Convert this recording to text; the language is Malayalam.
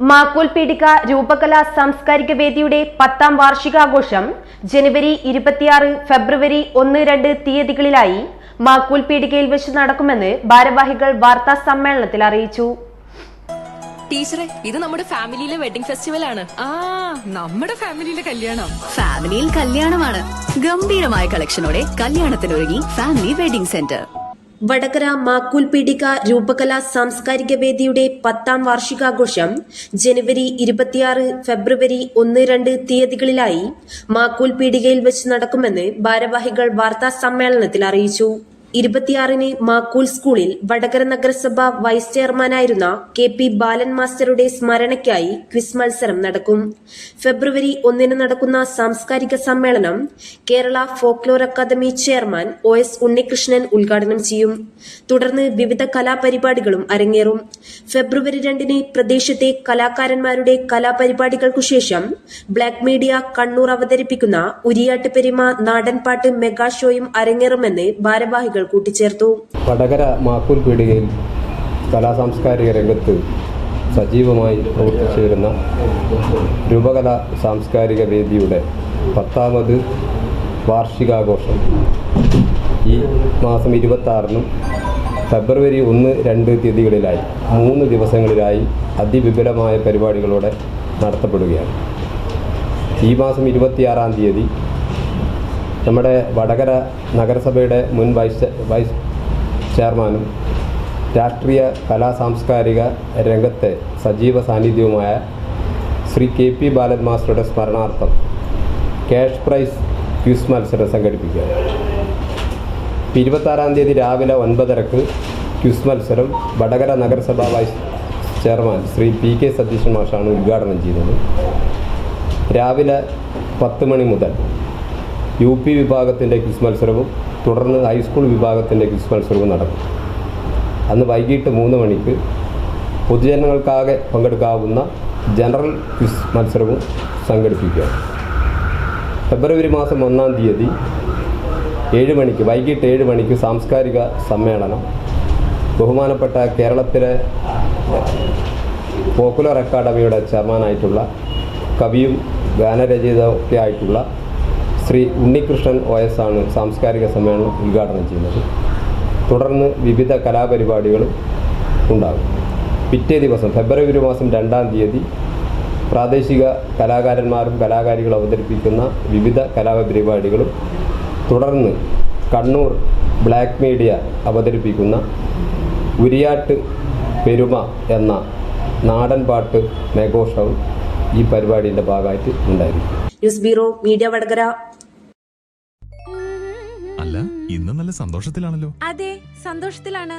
മാക്കൂൽ പീഡിക രൂപകലാ സാംസ്കാരിക വേദിയുടെ പത്താം വാർഷികാഘോഷം ജനുവരി ഇരുപത്തിയാറ് ഫെബ്രുവരി ഒന്ന് രണ്ട് തീയതികളിലായി മാക്കൂൽ പീഡികയിൽ വെച്ച് നടക്കുമെന്ന് ഭാരവാഹികൾ വാർത്താ സമ്മേളനത്തിൽ അറിയിച്ചു. ടീച്ചറെ ഇത് നമ്മുടെ ഫാമിലിയിലെ വെഡിംഗ് ഫെസ്റ്റിവൽ ആണ് ആ നമ്മുടെ ഫാമിലിയിലെ കല്യാണം. ഫാമിലിയിൽ കല്യാണമാണ്. ഗംഭീരമായ കളക്ഷനോടെ കല്യാണത്തിനൊരുങ്ങി family wedding centre. Vadakara Makkool Peedika രൂപകലാ സാംസ്കാരിക വേദിയുടെ പത്താം വാർഷികാഘോഷം ജനുവരി ഇരുപത്തിയാറ് ഫെബ്രുവരി ഒന്ന് രണ്ട് തീയതികളിലായി മാക്കൂൽ പീഡികയിൽ വെച്ച് നടക്കുമെന്ന് ഭാരവാഹികൾ വാർത്താ സമ്മേളനത്തിൽ അറിയിച്ചു ഇരുപത്തിയാറിന് മാക്കൂൽ സ്കൂളിൽ വടകര നഗരസഭ വൈസ് ചെയർമാനായിരുന്ന കെ പി ബാലൻ മാസ്റ്ററുടെ സ്മരണയ്ക്കായി ക്വിസ് മത്സരം നടക്കും. ഫെബ്രുവരി ഒന്നിന് നടക്കുന്ന സാംസ്കാരിക സമ്മേളനം Kerala folklore academy chairman O S Unnikrishnan ഉദ്ഘാടനം ചെയ്യും. തുടർന്ന് വിവിധ കലാപരിപാടികളും അരങ്ങേറും. ഫെബ്രുവരി രണ്ടിന് പ്രദേശത്തെ കലാകാരന്മാരുടെ കലാപരിപാടികൾക്കു ശേഷം ബ്ലാക്ക് മീഡിയ കണ്ണൂർ അവതരിപ്പിക്കുന്ന ഉരിയാട്ട് പെരുമ നാടൻപാട്ട് മെഗാ ഷോയും അരങ്ങേറുമെന്ന് ഭാരവാഹികൾ കൂട്ടിച്ചേർത്തു. വടകര മാക്കൂൽ പീടികയിൽ കലാസാംസ്കാരിക രംഗത്ത് സജീവമായി പ്രവർത്തിച്ചു വരുന്ന രൂപകല സാംസ്കാരിക വേദിയുടെ പത്താമത് വാർഷികാഘോഷം ഈ മാസം ഇരുപത്താറിനും ഫെബ്രുവരി ഒന്ന് രണ്ട് തീയതികളിലായി മൂന്ന് ദിവസങ്ങളിലായി അതിവിപുലമായ പരിപാടികളോടെ നടത്തപ്പെടുകയാണ്. ഈ മാസം ഇരുപത്തിയാറാം തീയതി നമ്മുടെ വടകര നഗരസഭയുടെ മുൻ വൈസ് വൈസ് ചെയർമാനും രാഷ്ട്രീയ കലാ സാംസ്കാരിക രംഗത്തെ സജീവ സാന്നിധ്യവുമായ ശ്രീ കെ പി ബാലൻ മാസ്റ്ററുടെ സ്മരണാർത്ഥം ക്യാഷ് പ്രൈസ് ക്യൂസ് മത്സരം സംഘടിപ്പിക്കുക. ഇരുപത്താറാം തീയതി രാവിലെ ഒൻപതരക്ക് ക്യൂസ് മത്സരം വടകര നഗരസഭ vice chairman Shri P K Satheesan മാഷാണ് ഉദ്ഘാടനം ചെയ്യുന്നത് രാവിലെ പത്ത് മണി മുതൽ യു പി വിഭാഗത്തിന്റെ ക്വിസ് മത്സരവും തുടർന്ന് ഹൈസ്കൂൾ വിഭാഗത്തിന്റെ ക്വിസ് മത്സരവും നടക്കും. അന്ന് വൈകിട്ട് മൂന്ന് മണിക്ക് പൊതുജനങ്ങൾക്കാകെ പങ്കെടുക്കാവുന്ന ജനറൽ ക്വിസ് മത്സരവും സംഘടിപ്പിക്കുക. ഫെബ്രുവരി മാസം ഒന്നാം തീയതി ഏഴ് മണിക്ക് വൈകിട്ട് ഏഴ് മണിക്ക് സാംസ്കാരിക സമ്മേളനം. ബഹുമാനപ്പെട്ട കേരളത്തിലെ പോപ്പുലർ അക്കാഡമിയുടെ ചെയർമാനായിട്ടുള്ള കവിയും ഗാനരചയിതാവൊക്കെ ആയിട്ടുള്ള ശ്രീ ഉണ്ണികൃഷ്ണൻ ഒ എസ് ആണ് സാംസ്കാരിക സമ്മേളനം ഉദ്ഘാടനം ചെയ്യുന്നത്. തുടർന്ന് വിവിധ കലാപരിപാടികളും ഉണ്ടാകും. പിറ്റേ ദിവസം ഫെബ്രുവരി മാസം രണ്ടാം തീയതി പ്രാദേശിക കലാകാരന്മാരും കലാകാരികളും അവതരിപ്പിക്കുന്ന വിവിധ കലാപരിപാടികളും തുടർന്ന് കണ്ണൂർ ബ്ലാക്ക് മീഡിയ അവതരിപ്പിക്കുന്ന ഉരിയാട്ട് പെരുമ എന്ന നാടൻ പാട്ട് മെഗോഷവും ഈ പരിപാടിയുടെ ഭാഗമായിട്ട് ഉണ്ടായിരിക്കും. News bureau media Vadakara. അല്ല ഇന്ന് നല്ല സന്തോഷത്തിലാണല്ലോ. അതെ സന്തോഷത്തിലാണ്.